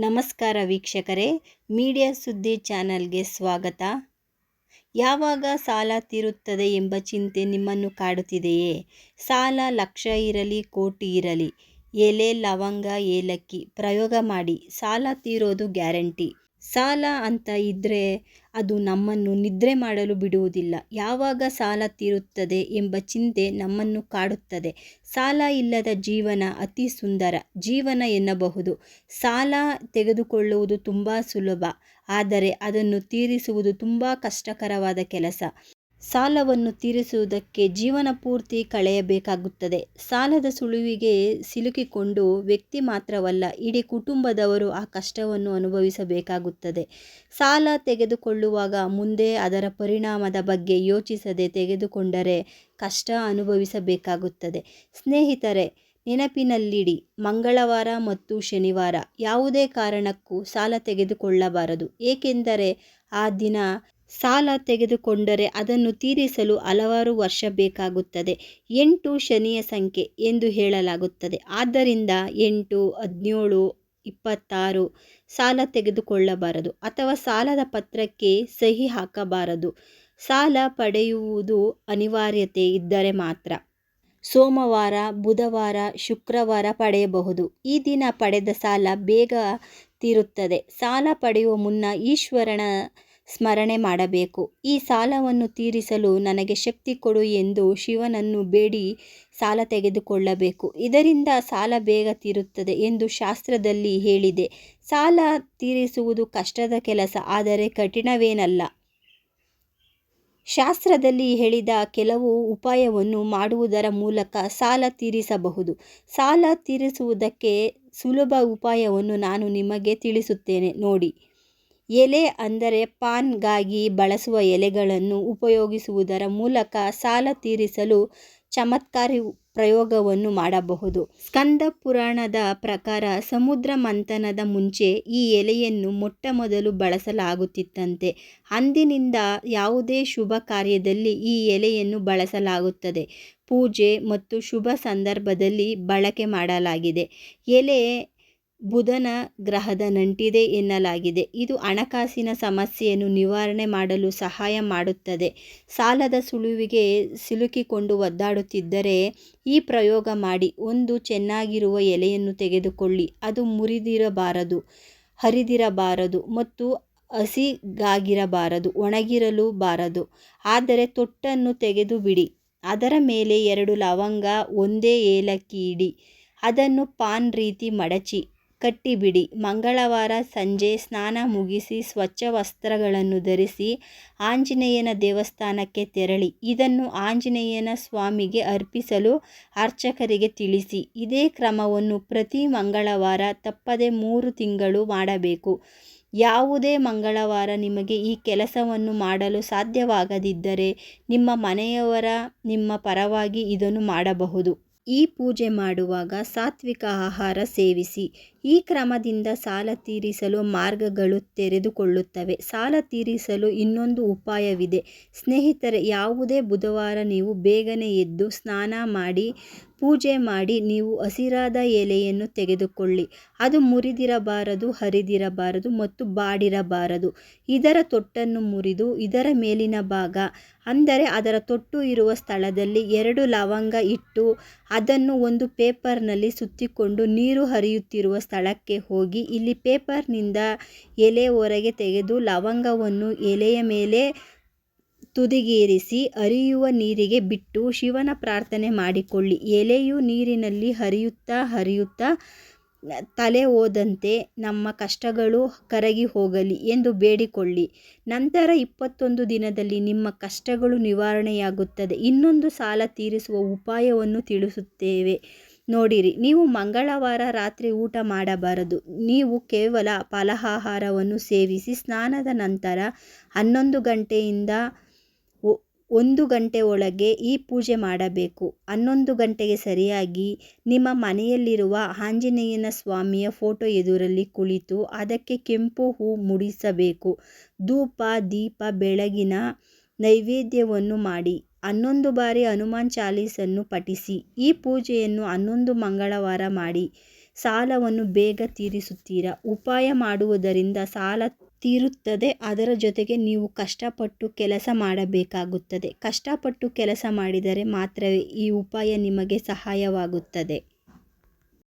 ನಮಸ್ಕಾರ ವೀಕ್ಷಕರೇ, ಮೀಡಿಯಾ ಸುದ್ದಿ ಚಾನಲ್ಗೆ ಸ್ವಾಗತ. ಯಾವಾಗ ಸಾಲ ತೀರುತ್ತದೆ ಎಂಬ ಚಿಂತೆ ನಿಮ್ಮನ್ನು ಕಾಡುತ್ತಿದೆಯೇ? ಸಾಲ ಲಕ್ಷ ಇರಲಿ, ಕೋಟಿ ಇರಲಿ, ಎಲೆ, ಲವಂಗ, ಏಲಕ್ಕಿ ಪ್ರಯೋಗ ಮಾಡಿ ಸಾಲ ತೀರೋದು ಗ್ಯಾರಂಟಿ. ಸಾಲ ಅಂತ ಇದ್ದರೆ ಅದು ನಮ್ಮನ್ನು ನಿದ್ರೆ ಮಾಡಲು ಬಿಡುವುದಿಲ್ಲ. ಯಾವಾಗ ಸಾಲ ತೀರುತ್ತದೆ ಎಂಬ ಚಿಂತೆ ನಮ್ಮನ್ನು ಕಾಡುತ್ತದೆ. ಸಾಲ ಇಲ್ಲದ ಜೀವನ ಅತಿ ಸುಂದರ ಜೀವನ ಎನ್ನಬಹುದು. ಸಾಲ ತೆಗೆದುಕೊಳ್ಳುವುದು ತುಂಬ ಸುಲಭ, ಆದರೆ ಅದನ್ನು ತೀರಿಸುವುದು ತುಂಬ ಕಷ್ಟಕರವಾದ ಕೆಲಸ. ಸಾಲವನ್ನು ತೀರಿಸುವುದಕ್ಕೆ ಜೀವನ ಪೂರ್ತಿ ಕಳೆಯಬೇಕಾಗುತ್ತದೆ. ಸಾಲದ ಸುಳಿವಿಗೆ ಸಿಲುಕಿಕೊಂಡು ವ್ಯಕ್ತಿ ಮಾತ್ರವಲ್ಲ, ಇಡೀ ಕುಟುಂಬದವರು ಆ ಕಷ್ಟವನ್ನು ಅನುಭವಿಸಬೇಕಾಗುತ್ತದೆ. ಸಾಲ ತೆಗೆದುಕೊಳ್ಳುವಾಗ ಮುಂದೆ ಅದರ ಪರಿಣಾಮದ ಬಗ್ಗೆ ಯೋಚಿಸದೆ ತೆಗೆದುಕೊಂಡರೆ ಕಷ್ಟ ಅನುಭವಿಸಬೇಕಾಗುತ್ತದೆ. ಸ್ನೇಹಿತರೆ, ನೆನಪಿನಲ್ಲಿಡಿ, ಮಂಗಳವಾರ ಮತ್ತು ಶನಿವಾರ ಯಾವುದೇ ಕಾರಣಕ್ಕೂ ಸಾಲ ತೆಗೆದುಕೊಳ್ಳಬಾರದು. ಏಕೆಂದರೆ ಆ ದಿನ ಸಾಲ ತೆಗೆದುಕೊಂಡರೆ ಅದನ್ನು ತೀರಿಸಲು ಹಲವಾರು ವರ್ಷ ಬೇಕಾಗುತ್ತದೆ. ಎಂಟು ಶನಿಯ ಸಂಖ್ಯೆ ಎಂದು ಹೇಳಲಾಗುತ್ತದೆ. ಆದ್ದರಿಂದ ಎಂಟು, ಹದಿನೇಳು, ಇಪ್ಪತ್ತಾರು ಸಾಲ ತೆಗೆದುಕೊಳ್ಳಬಾರದು ಅಥವಾ ಸಾಲದ ಪತ್ರಕ್ಕೆ ಸಹಿ ಹಾಕಬಾರದು. ಸಾಲ ಪಡೆಯುವುದು ಅನಿವಾರ್ಯತೆ ಇದ್ದರೆ ಮಾತ್ರ. ಸೋಮವಾರ, ಬುಧವಾರ, ಶುಕ್ರವಾರ ಪಡೆಯಬಹುದು. ಈ ದಿನ ಪಡೆದ ಸಾಲ ಬೇಗ ತೀರುತ್ತದೆ. ಸಾಲ ಪಡೆಯುವ ಮುನ್ನ ಈಶ್ವರನ ಸ್ಮರಣೆ ಮಾಡಬೇಕು. ಈ ಸಾಲವನ್ನು ತೀರಿಸಲು ನನಗೆ ಶಕ್ತಿ ಕೊಡು ಎಂದು ಶಿವನನ್ನು ಬೇಡಿ ಸಾಲ ತೆಗೆದುಕೊಳ್ಳಬೇಕು. ಇದರಿಂದ ಸಾಲ ಬೇಗ ತೀರುತ್ತದೆ ಎಂದು ಶಾಸ್ತ್ರದಲ್ಲಿ ಹೇಳಿದೆ. ಸಾಲ ತೀರಿಸುವುದು ಕಷ್ಟದ ಕೆಲಸ, ಆದರೆ ಕಠಿಣವೇನಲ್ಲ. ಶಾಸ್ತ್ರದಲ್ಲಿ ಹೇಳಿದ ಕೆಲವು ಉಪಾಯವನ್ನು ಮಾಡುವುದರ ಮೂಲಕ ಸಾಲ ತೀರಿಸಬಹುದು. ಸಾಲ ತೀರಿಸುವುದಕ್ಕೆ ಸುಲಭ ಉಪಾಯವನ್ನು ನಾನು ನಿಮಗೆ ತಿಳಿಸುತ್ತೇನೆ. ನೋಡಿ. ಎಲೆ ಅಂದರೆ ಪಾನ್ಗಾಗಿ ಬಳಸುವ ಎಲೆಗಳನ್ನು ಉಪಯೋಗಿಸುವುದರ ಮೂಲಕ ಸಾಲ ತೀರಿಸಲು ಚಮತ್ಕಾರಿ ಪ್ರಯೋಗವನ್ನು ಮಾಡಬಹುದು. ಸ್ಕಂದ ಪುರಾಣದ ಪ್ರಕಾರ ಸಮುದ್ರ ಮಂಥನದ ಮುಂಚೆ ಈ ಎಲೆಯನ್ನು ಮೊಟ್ಟ ಮೊದಲು ಬಳಸಲಾಗುತ್ತಿತ್ತಂತೆ. ಅಂದಿನಿಂದ ಯಾವುದೇ ಶುಭ ಕಾರ್ಯದಲ್ಲಿ ಈ ಎಲೆಯನ್ನು ಬಳಸಲಾಗುತ್ತದೆ. ಪೂಜೆ ಮತ್ತು ಶುಭ ಸಂದರ್ಭದಲ್ಲಿ ಬಳಕೆ ಮಾಡಲಾಗಿದೆ. ಎಲೆ ಬುಧನ ಗ್ರಹದ ನಂಟಿದೆ ಎನ್ನಲಾಗಿದೆ. ಇದು ಹಣಕಾಸಿನ ಸಮಸ್ಯೆಯನ್ನು ನಿವಾರಣೆ ಮಾಡಲು ಸಹಾಯ ಮಾಡುತ್ತದೆ. ಸಾಲದ ಸುಳುವಿಗೆ ಸಿಲುಕಿಕೊಂಡು ಒದ್ದಾಡುತ್ತಿದ್ದರೆ ಈ ಪ್ರಯೋಗ ಮಾಡಿ, ಒಂದು ಚೆನ್ನಾಗಿರುವ ಎಲೆಯನ್ನು ತೆಗೆದುಕೊಳ್ಳಿ. ಅದು ಮುರಿದಿರಬಾರದು, ಹರಿದಿರಬಾರದು ಮತ್ತು ಹಸಿಗಾಗಿರಬಾರದು ಒಣಗಿರಲು ಬಾರದು ಆದರೆ ತೊಟ್ಟನ್ನು ತೆಗೆದು ಬಿಡಿ ಅದರ ಮೇಲೆ ಎರಡು ಲವಂಗ, ಒಂದೇ ಏಲಕ್ಕಿ ಇಡಿ. ಅದನ್ನು ಪಾನ್ ರೀತಿ ಮಡಚಿ. ಕಟ್ಟಿಬಿಡಿ. ಮಂಗಳವಾರ ಸಂಜೆ ಸ್ನಾನ ಮುಗಿಸಿ ಸ್ವಚ್ಛ ವಸ್ತ್ರಗಳನ್ನು ಧರಿಸಿ ಆಂಜನೇಯನ ದೇವಸ್ಥಾನಕ್ಕೆ ತೆರಳಿ. ಇದನ್ನು ಆಂಜನೇಯನ ಸ್ವಾಮಿಗೆ ಅರ್ಪಿಸಲು ಅರ್ಚಕರಿಗೆ ತಿಳಿಸಿ. ಇದೇ ಕ್ರಮವನ್ನು ಪ್ರತಿ ಮಂಗಳವಾರ ತಪ್ಪದೆ ಮೂರು ತಿಂಗಳು ಮಾಡಬೇಕು. ಯಾವುದೇ ಮಂಗಳವಾರ ನಿಮಗೆ ಈ ಕೆಲಸವನ್ನು ಮಾಡಲು ಸಾಧ್ಯವಾಗದಿದ್ದರೆ ನಿಮ್ಮ ಮನೆಯವರ ನಿಮ್ಮ ಪರವಾಗಿ ಇದನ್ನು ಮಾಡಬಹುದು. ಈ ಪೂಜೆ ಮಾಡುವಾಗ ಸಾತ್ವಿಕ ಆಹಾರ ಸೇವಿಸಿ, ಈ ಕ್ರಮದಿಂದ ಸಾಲ ತೀರಿಸಲು ಮಾರ್ಗಗಳು ತೆರೆದುಕೊಳ್ಳುತ್ತವೆ. ಸಾಲ ತೀರಿಸಲು ಇನ್ನೊಂದು ಉಪಾಯವಿದೆ. ಸ್ನೇಹಿತರೆ, ಯಾವುದೇ ಬುಧವಾರ ನೀವು ಬೇಗನೆ ಎದ್ದು ಸ್ನಾನ ಮಾಡಿ ಪೂಜೆ ಮಾಡಿ ನೀವು ಹಸಿರಾದ ಎಲೆಯನ್ನು ತೆಗೆದುಕೊಳ್ಳಿ. ಅದು ಮುರಿದಿರಬಾರದು, ಹರಿದಿರಬಾರದು ಮತ್ತು ಬಾಡಿರಬಾರದು. ಇದರ ತೊಟ್ಟನ್ನು ಮುರಿದು ಇದರ ಮೇಲಿನ ಭಾಗ, ಅಂದರೆ ಅದರ ತೊಟ್ಟು ಇರುವ ಸ್ಥಳದಲ್ಲಿ ಎರಡು ಲವಂಗ ಇಟ್ಟು ಅದನ್ನು ಒಂದು ಪೇಪರ್ನಲ್ಲಿ ಸುತ್ತಿಕೊಂಡು ನೀರು ಹರಿಯುತ್ತಿರುವ ಸ್ಥಳಕ್ಕೆ ಹೋಗಿ, ಇಲ್ಲಿ ಪೇಪರ್ನಿಂದ ಎಲೆ ಹೊರಗೆ ತೆಗೆದು ಲವಂಗವನ್ನು ಎಲೆಯ ಮೇಲೆ ತುದಿಗೇರಿಸಿ ಹರಿಯುವ ನೀರಿಗೆ ಬಿಟ್ಟು ಶಿವನ ಪ್ರಾರ್ಥನೆ ಮಾಡಿಕೊಳ್ಳಿ. ಎಲೆಯು ನೀರಿನಲ್ಲಿ ಹರಿಯುತ್ತಾ ಹರಿಯುತ್ತಾ ತಲೆ ಹೋದಂತೆ ನಮ್ಮ ಕಷ್ಟಗಳು ಕರಗಿ ಹೋಗಲಿ ಎಂದು ಬೇಡಿಕೊಳ್ಳಿ. ನಂತರ ಇಪ್ಪತ್ತೊಂದು ದಿನದಲ್ಲಿ ನಿಮ್ಮ ಕಷ್ಟಗಳು ನಿವಾರಣೆಯಾಗುತ್ತದೆ. ಇನ್ನೊಂದು ಸಾಲ ತೀರಿಸುವ ಉಪಾಯವನ್ನು ತಿಳಿಸುತ್ತೇವೆ. ನೋಡಿರಿ, ನೀವು ಮಂಗಳವಾರ ರಾತ್ರಿ ಊಟ ಮಾಡಬಾರದು. ನೀವು ಕೇವಲ ಫಲಹಾರವನ್ನು ಸೇವಿಸಿ ಸ್ನಾನದ ನಂತರ ಹನ್ನೊಂದು ಗಂಟೆಯಿಂದ ಒಂದು ಗಂಟೆ ಒಳಗೆ ಈ ಪೂಜೆ ಮಾಡಬೇಕು. ಹನ್ನೊಂದು ಗಂಟೆಗೆ ಸರಿಯಾಗಿ ನಿಮ್ಮ ಮನೆಯಲ್ಲಿರುವ ಆಂಜನೇಯನ ಸ್ವಾಮಿಯ ಫೋಟೋ ಎದುರಲ್ಲಿ ಕುಳಿತು ಅದಕ್ಕೆ ಕೆಂಪು ಹೂ ಮುಡಿಸಬೇಕು. ಧೂಪ, ದೀಪ, ಬೆಳಗಿನ ನೈವೇದ್ಯವನ್ನು ಮಾಡಿ. ಹನ್ನೊಂದು ಬಾರಿ ಹನುಮಾನ್ ಚಾಲೀಸನ್ನು ಪಠಿಸಿ. ಈ ಪೂಜೆಯನ್ನು ಹನ್ನೊಂದು ಮಂಗಳವಾರ ಮಾಡಿ. ಸಾಲವನ್ನು ಬೇಗ ತೀರಿಸುತ್ತೀರಾ? ಉಪಾಯ ಮಾಡುವುದರಿಂದ ಸಾಲ ತೀರುತ್ತದೆ, ಅದರ ಜೊತೆಗೆ ನೀವು ಕಷ್ಟಪಟ್ಟು ಕೆಲಸ ಮಾಡಬೇಕಾಗುತ್ತದೆ. ಕಷ್ಟಪಟ್ಟು ಕೆಲಸ ಮಾಡಿದರೆ ಮಾತ್ರವೇ ಈ ಉಪಾಯ ನಿಮಗೆ ಸಹಾಯವಾಗುತ್ತದೆ.